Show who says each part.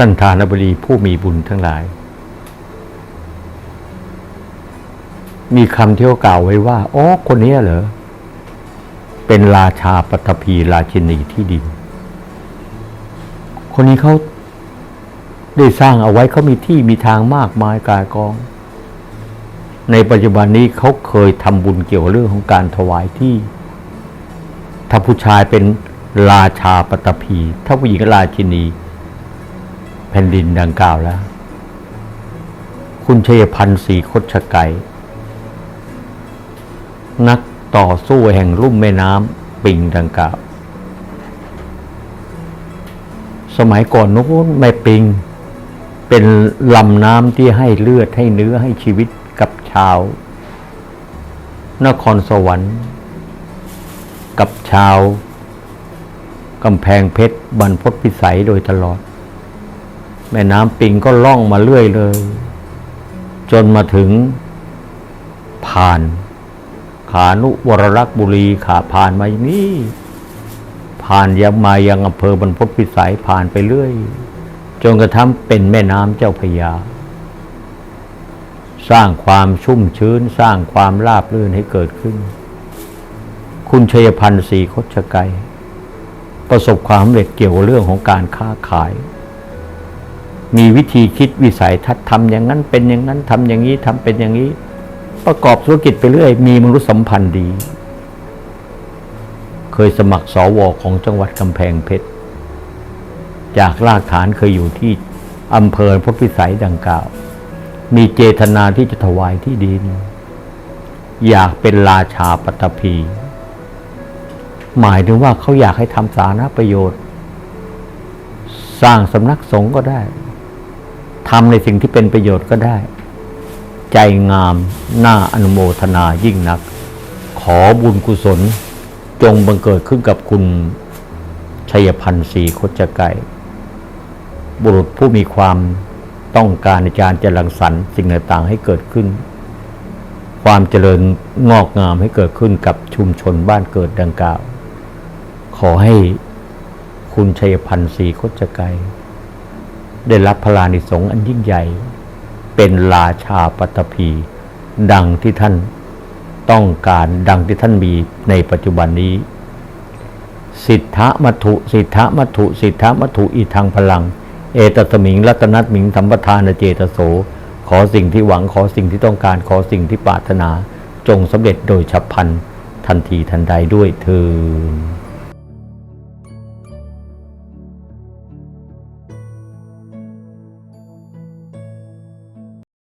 Speaker 1: ท่านทานบดีผู้มีบุญทั้งหลาย มีคำที่เขากล่าวไว้ว่าอ๋อคนนี้เหรอ เป็นราชาปัตตภีราชินีที่ดินคนนี้เขาได้สร้างเอาไว้เขามีที่มีทางมากมายกายกอง ในปัจจุบันนี้เขาเคยทำบุญเกี่ยวกับเรื่องของการถวายที่ ถ้าผู้ชายเป็นราชาปัตตภีถ้าผู้หญิงราชินี แผ่นดินดังกล่าวแล้ว คุณชัยพันธ์ศรีคดชไกนักต่อสู้แห่งลุ่มแม่น้ำปิงดังกล่าว สมัยก่อนนู้นแม่ปิง เป็นลำน้ำที่ให้เลือดให้เนื้อให้ชีวิตกับชาว นครสวรรค์ กับชาวกำแพงเพชรบรรพตพิสัยโดยตลอด แม่น้ำปิงก็ล่องมาเรื่อยเลย จนมาถึงผ่าน ขานุวรรักษ์บุรีขาผ่านมาอย่างนี้ผ่านยังมายังอำเภอบรรพตพิสัยผ่านไปเรื่อย จนกระทั่งเป็นแม่น้ำเจ้าพยา สร้างความชุ่มชื้นสร้างความราบรื่นให้เกิดขึ้น คุณชัยพันธ์ศรีคดชไกรประสบความสำเร็จเกี่ยวกับเรื่องของการค้าขาย มีวิธีคิดวิสัยทัศน์ทำอย่างนั้นเป็นอย่างนั้นทำอย่างนี้ทำเป็นอย่างนี้ ประกอบธุรกิจไปเรื่อย มีมนุษยสัมพันธ์ดี เคยสมัครสวของจังหวัดกำแพงเพชร จากรากฐานเคยอยู่ที่อำเภอพระพิสัยดังกล่าว มีเจตนาที่จะถวายที่ดิน อยากเป็นราชาปัตตภีหมายถึงว่าเขาอยากให้ทำสาธารณประโยชน์ สร้างสำนักสงฆ์ก็ได้ ทำในสิ่งที่เป็นประโยชน์ก็ได้ ใจงามหน่าอนุโมทนายิ่งนัก ขอบุญกุศล จงบังเกิดขึ้นกับคุณชัยพันธ์ศรีคดจไกรบุรุษผู้มีความต้องการในการจะรังสรรค์สิ่งต่างๆให้เกิดขึ้น ความเจริญงอกงามให้เกิดขึ้นกับชุมชนบ้านเกิดดังกล่าว ขอให้คุณชัยพันธ์ศรีคดจไกร ได้รับพลานิสงอันยิ่งใหญ่ เป็นราชาปัตภีดังที่ท่านต้องการดังที่ท่านมีในปัจจุบันนี้ สิทธะมัทุสิทธะมัทุสิทธะมัทุอีทางพลัง เอตสมิงรัตนัตมิงสัมปทานเจตโส ขอสิ่งที่หวังขอสิ่งที่ต้องการขอสิ่งที่ปรารถนา จงสำเร็จโดยฉับพลันทันทีทันใดด้วยเธอ